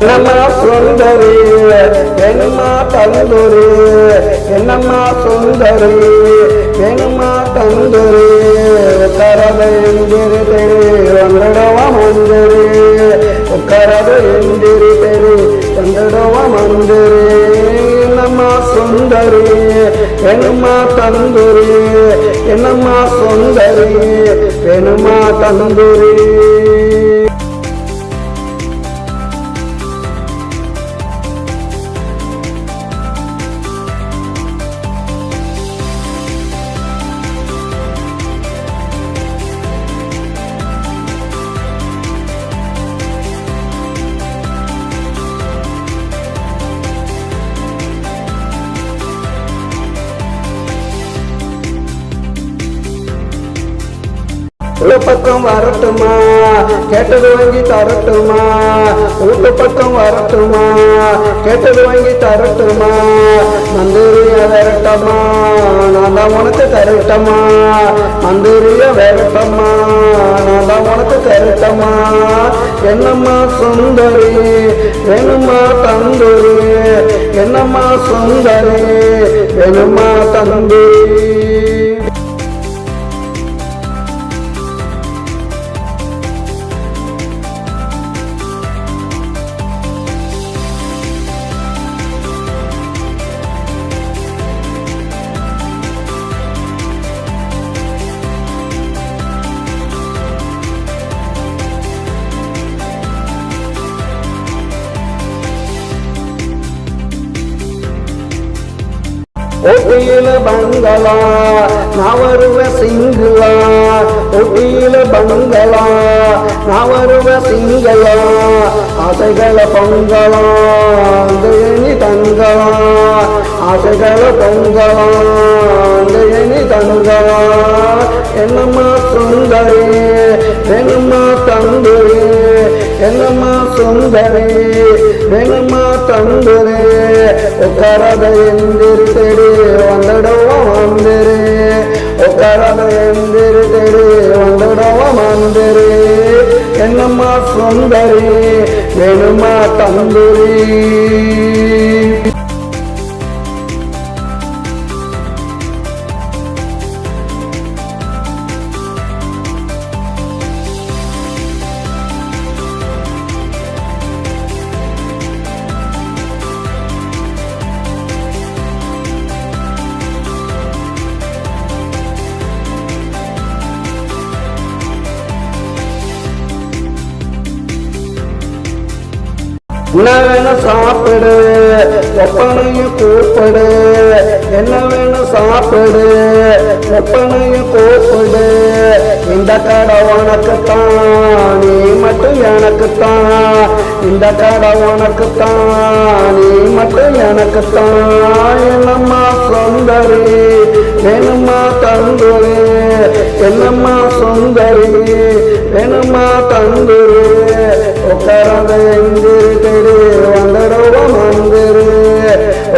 என்னம்மா சுந்தரி? என்னம்மா தந்தூரி? என்னம்மா சுந்தரி? என்னம்மா தந்தூரி? உக்கரது எந்திரி தெரி வந்துடவா மந்திரி. உக்கரது எந்திரி தெரி வந்துடவா மந்திரி. என்னம்மா சுந்தரி? என்னம்மா தந்தூரி? என்னம்மா சுந்தரி? என்னம்மா தந்தூரி? உள்ள பக்கம் வரட்டுமா? கேட்டது வாங்கி தரட்டுமா? உள்ள பக்கம் வரட்டுமா? கேட்டது வாங்கி தரட்டுமா? மந்தூரிய விரட்டமா? நான் தான் உனக்கு தரட்டமா மந்தூரிய விரட்டமா? நான் தான் உனக்கு தரட்டமா என்னம்மா சுந்தரி வேணுமா தந்தூரி? என்னம்மா சுந்தரி வேணுமா தந்தூரி? ஒட்டியில பங்களா நான் வருவ சிங்களா. ஒட்டியில பங்களா நான் வருவ சிங்களா. ஆசைகளை பொங்கலா நீ தங்களா ஆசைகளை பொங்கலா நீ தங்களா என்னம்மா சுந்தரே என்னம்மா தந்தரே என்னம்மா சுந்தரே என்னம்மா தந்துரி உக்கரத எந்திரி தெரி வந்துடவ மந்திரி உக்கரத எந்திரி தெரி வந்துடவ மந்திரி என்னம்மா சுந்தரி என்ன வேணும் சாப்பிடு ஒப்பனையும் கூப்பிடு. என்ன வேணும் சாப்பிடு ஒப்பனையும் கூப்பிடு. இந்த கடை உனக்குத்தான் நீ மட்டும் எனக்குத்தான். இந்த கடை உனக்குத்தான் நீ மட்டும் எனக்குத்தான். என்னம்மா சொந்தரி வேணுமா தந்துரு என்னம்மா சொந்தரி வேணுமா தந்துரு. உட்காராத எந்திரு தெரு வந்தடவும் வந்துரு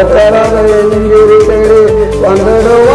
உட்காராத எந்திரு தெரு வந்தடவும்